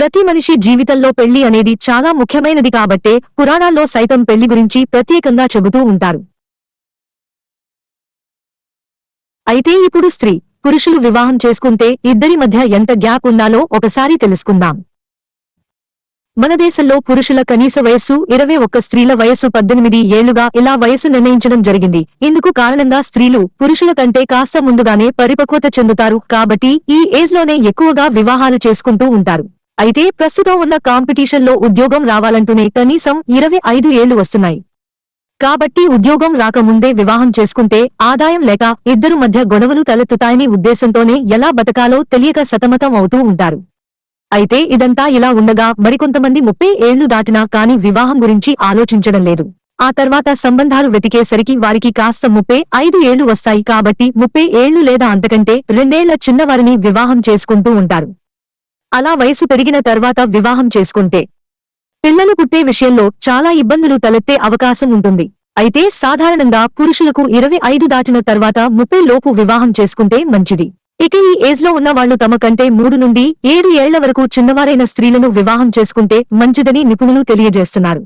ప్రతి మనిషి జీవితంలో పెళ్ళి అనేది చాలా ముఖ్యమైనది కాబట్టే పురాణాల్లో సైతం పెళ్ళి గురించి ప్రత్యేకంగా చెబుతూ ఉంటారు. అయితే ఇప్పుడు స్త్రీ పురుషులు వివాహం చేసుకుంటే ఇద్దరి మధ్య ఎంత గ్యాప్ ఉండాలో ఒకసారి తెలుసుకుందాం. మన దేశంలో పురుషుల కనీస వయస్సు ఇరవై ఒక్క స్త్రీల వయస్సు పద్దెనిమిది ఏళ్ళుగా ఇలా వయస్సు నిర్ణయించడం జరిగింది. ఇందుకు కారణంగా స్త్రీలు పురుషుల కంటే కాస్త ముందుగానే పరిపక్వత చెందుతారు కాబట్టి ఈ ఏజ్లోనే ఎక్కువగా వివాహాలు చేసుకుంటూ ఉంటారు. అయితే ప్రస్తుతం ఉన్న కాంపిటీషన్లో ఉద్యోగం రావాలంటూనే కనీసం ఇరవై ఐదు ఏళ్ళు వస్తున్నాయి. కాబట్టి ఉద్యోగం రాకముందే వివాహం చేసుకుంటే ఆదాయం లేక ఇద్దరు మధ్య గొడవలు తలెత్తుతాయని ఉద్దేశంతోనే ఎలా బతకాలో తెలియక సతమతం అవుతూ ఉంటారు. అయితే ఇదంతా ఇలా ఉండగా మరికొంతమంది ముప్పై ఏళ్ళు దాటినా కాని వివాహం గురించి ఆలోచించడం లేదు. ఆ తర్వాత సంబంధాలు వెతికేసరికి వారికి కాస్త ముప్పై ఐదు ఏళ్ళు వస్తాయి కాబట్టి ముప్పై ఏళ్ళు లేదా అంతకంటే రెండేళ్ళ చిన్నవారిని వివాహం చేసుకుంటూ ఉంటారు. అలా వయసు పెరిగిన తర్వాత వివాహం చేసుకుంటే పిల్లలు పుట్టే విషయంలో చాలా ఇబ్బందులు తలెత్తే అవకాశం ఉంటుంది. అయితే సాధారణంగా పురుషులకు ఇరవై ఐదు దాటిన తర్వాత ముప్పై లోపు వివాహం చేసుకుంటే మంచిది. ఇక ఈ ఏజ్లో ఉన్న వాళ్ళు తమ కంటే మూడు నుండి ఏడు ఏళ్ళ వరకు చిన్నవారైన స్త్రీలను వివాహం చేసుకుంటే మంచిదని నిపుణులు తెలియజేస్తున్నారు.